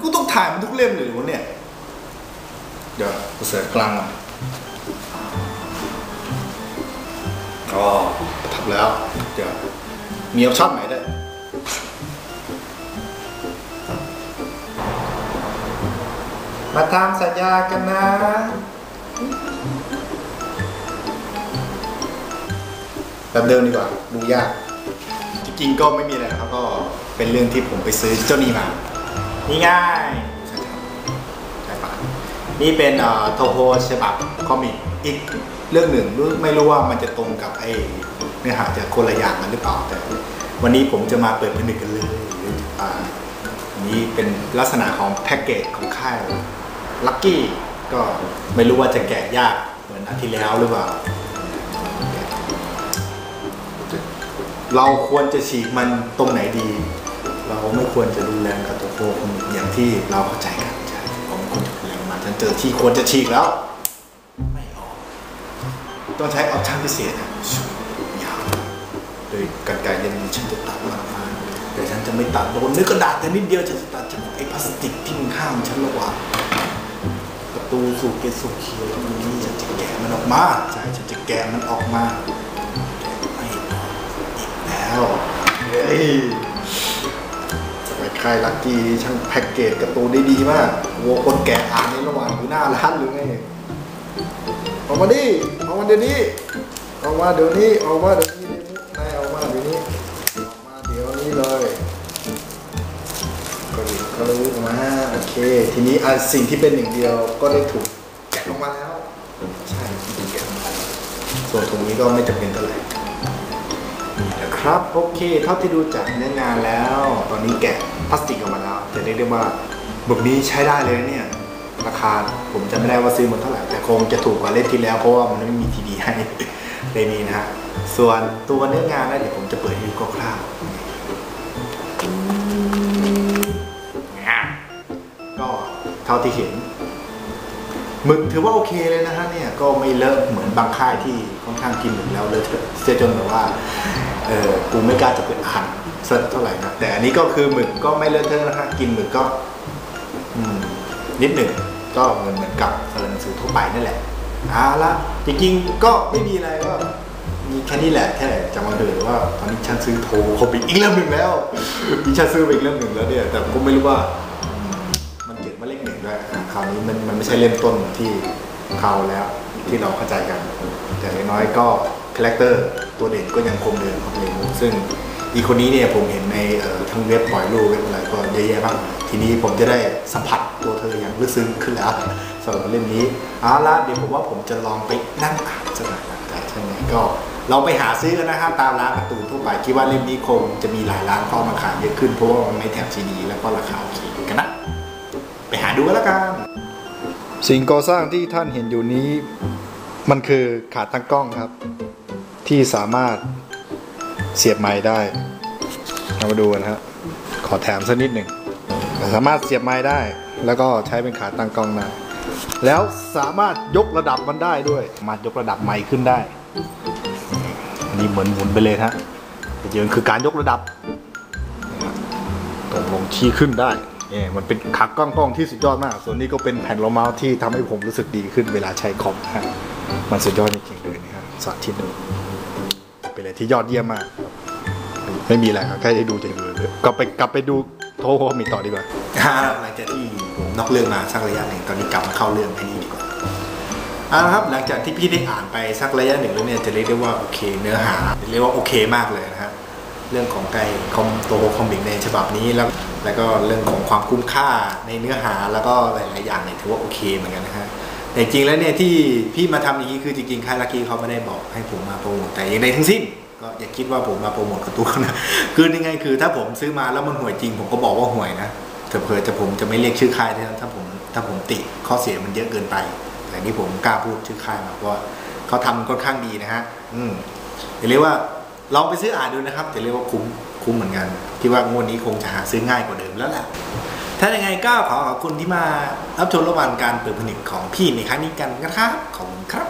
กูต้องถ่ายมันทุกเล่มเลยเหรอวะเนี่ย เดี๋ยวกูเสิร์ชกลางก่อนอ๋อทับแล้ว เดี๋ยว มีออปชั่นใหม่ด้วยมาทำสัญญากันนะ แบบเดิมดีกว่า ดูยาก จริงๆก็ไม่มีอะไรนะครับ ก็เป็นเรื่องที่ผมไปซื้อเจ้านี่มา นี่ง่ายใช่ครับใช่ปะนี่เป็นโทโฮฉบับคอมิกอีกเรื่องหนึ่งไม่รู้ว่ามันจะตรงกับไอ้เนื้อหาจะคนละอย่างกันหรือเปล่าแต่ วันนี้ผมจะมาเปิดผนึกกันเลยอ่าอันนี้เป็นลักษณะของแพ็กเกจของค่ายลั c กี้ก็ไม่รู้ว่าจะแกะยากเหมือนอาทิตย์แล้วหรือเปล่า เราควรจะฉีกมันตรงไหนดี เราไม่ควรจะรุนแรงกับตัวโฟคนอย่างที่เราเข้าใจกันใช่ผมควรจะรุนแรงมาฉันเจอที่ควรจะฉีกแล้ว ไม่ออก ต้องใช้ออปชั่นพิเศษนะยาวโดยกันไกรยันฉันจะตัดมันมาแต่ฉันจะไม่ตัดโดนเนื้อกระดาษแต่นิดเดียวฉันจะตัดจากไอ้พลาสติกที่มันข้ามฉันระหว่างประตูสู่เกศสู่เขียวที่นี่ฉันจะแกะมันออกมาใช่ฉันจะแกะมันออกมาไม่ออกอีกแล้วเฮ้ย ค่ายลักกี้ช่างแพ็กเกจกร์ตูนได้ดีมากวัวคนแก่อ่านในระหว่างอยู่หน้าร้านหรือไงออกมาดิออกมาเดี๋ยวนี้ออกมาเดี๋ยวนี้ออกมาเดี๋ยวนี้นายออกมาเดี๋ยวนี้ออกมาเดี๋ยวนี้เลยก็ดีก็รู้มาโอเค ทีนี้อันสิ่งที่เป็นหนึ่งเดียวก็ได้ถูกแกะลงมาแล้ว ใช่ถูกแกะลงมาส่วนตรงนี้ก็ไม่จำเป็นเท่าไหร่นะครับ โอเค เท่าที่ดูจากเนื้องานแล้ว ตอนนี้แกะ พลาสติกออกมาแล้วจะเรียกได้ว่าบึกนี้ใช้ได้เลยนะเนี่ยราคาผมจำไม่ได้ว่าซื้อหมดเท่าไหร่แต่คงจะถูกกว่าเล่มที่แล้วเพราะว่ามันไม่มีทีดีให้ในนี้นะฮะส่วนตัวเนื้องานแล้วเดี๋ยวผมจะเปิดให้ดูคร่าวๆก็เท่าที่เห็นหมึกถือว่าโอเคเลยนะฮะเนี่ยก็ไม่เลอะเหมือนบางค่ายที่ค่อน ข้างกินหมึกแล้วเลอะเทอะเสียจนแบบว่าเออกูไม่กล้าจะเปิดอ่านสิร์ชเท่าไหร่นะแต่อันนี้ก็คือหมึกก็ไม่เลอะเทอะนะฮะกินหมึกก็นิดหนึ่งก็เหมือนเหมือนกับหนังสือทั่วไปนั่นแหละเอาละจริงๆก็ไม่มีอะไรก็มีแค่นี้แหละแค่จะมาเตือนว่าตอนนี้ฉันซื้อโทรเขาไปอีกเล่มหนึ่งแล้วที่ฉันซื้อไปอีกเล่มหนึ่งแล้วเนี่ยแต่ก็ไม่รู้ว่ามันเขียนมาเลขหนึ่งด้วยคราวนี้มันมันไม่ใช่เล่มต้นที่คราวแล้วที่เราเข้าใจกัน แต่อย่างน้อยก็คาแรคเตอร์ตัวเด่นก็ยังคงเดิมของเพลงซึ่งอีคนนี้เนี่ยผมเห็นในทั้งเว็บปล่อยรูปเว็บอะไรก็เยอะแยะมากมายทีนี้ผมจะได้สัมผัสตัวเธออย่างลึกซึ้งขึ้นแล้วสำหรับเล่มนี้เอาละเดี๋ยวผมว่าผมจะลองไปนั่งอ่านสักหน่อยนะแต่ถ้าไงก็เราไปหาซื้อกันนะครับตามร้านการ์ตูทั่วไปคิดว่าเล่มนี้คงจะมีหลายร้านเข้ามาขายเยอะขึ้นเพราะว่ามันไม่แถมซีดีแล้วก็ราคาโอเคกันนะ ไปหาดูกันแล้วกันสิ่งก่อสร้างที่ท่านเห็นอยู่นี้ มันคือขาตั้งกล้องครับ ที่สามารถเสียบไม้ได้เรามาดูกันครับขอแถมสักนิดหนึ่งสามารถเสียบไม้ได้ แล้วก็ใช้เป็นขาตั้งกล้องได้แล้วสามารถยกระดับมันได้ด้วยมายกระดับไม้ขึ้นได้นี่เหมือนหมุนไปเลยฮะแต่จริงๆคือการยกระดับตกลงชี้ขึ้นได้เนี่ยมันเป็นขากล้องกล้องที่สุดยอดมาก ส่วนนี้ก็เป็นแผ่นรองเมาส์ที่ทำให้ผมรู้สึกดีขึ้นเวลาใช้คอมนะฮะ มันสุดยอดจริงๆเลยนะครับสาธิตดูเป็นอะไรที่ยอดเยี่ยมมาก ไม่มีอะไรครับแค่ได้ดูเฉยๆก็ไปกลับไปดูโทโฮมิต่อดีกว่าหลังจากที่ผมนอกเรื่องมาสักระยะหนึ่งตอนนี้กลับมาเข้าเรื่องไอ้นี่ดีกว่าเอาละครับหลังจากที่พี่ได้อ่านไปสักระยะหนึ่งแล้วเนี่ยจะเรียกได้ว่าโอเคเนื้อหาเรียกว่าโอเคมากเลยนะฮะเรื่องของไกคอมโตคอมิกในฉบับนี้แล้วแล้วก็เรื่องของความคุ้มค่าในเนื้อหาแล้วก็หลายๆอย่างเนี่ยถือว่าโอเคเหมือนกันนะฮะ แต่จริงๆแล้วเนี่ยที่พี่มาทำอย่างนี้คือจริงๆค่ายลักกี้เขาไม่ได้บอกให้ผมมาโปรโมทแต่อย่างใดทั้งสิ้นก็อย่าคิดว่าผมมาโปรโมทการ์ตูนเขานะคือยังไงคือ ถ้าผมซื้อมาแล้วมันห่วยจริง ผมก็บอกว่าห่วยนะแต่เผื่อจะผมจะไม่เรียกชื่อค่ายนะถ้าผมถ้าผมติข้อเสียมันเยอะเกินไป แต่นี่ผมกล้าพูดชื่อค่ายมาเพราะว่าเขาทำค่อนข้างดีนะฮะอืมอย่าเรียกว่าลองไปซื้ออ่านดูนะครับจะเรียกว่าคุ้มคุ้มเหมือนกันคิดว่างวดนี้คงจะหาซื้อง่ายกว่าเดิมแล้วแหละ ถ้าอย่างไงก็ขอขอบคุณที่มารับชมระหว่างการเปิดผนึกของพี่ในครั้งนี้กันนะครับขอบคุณครับ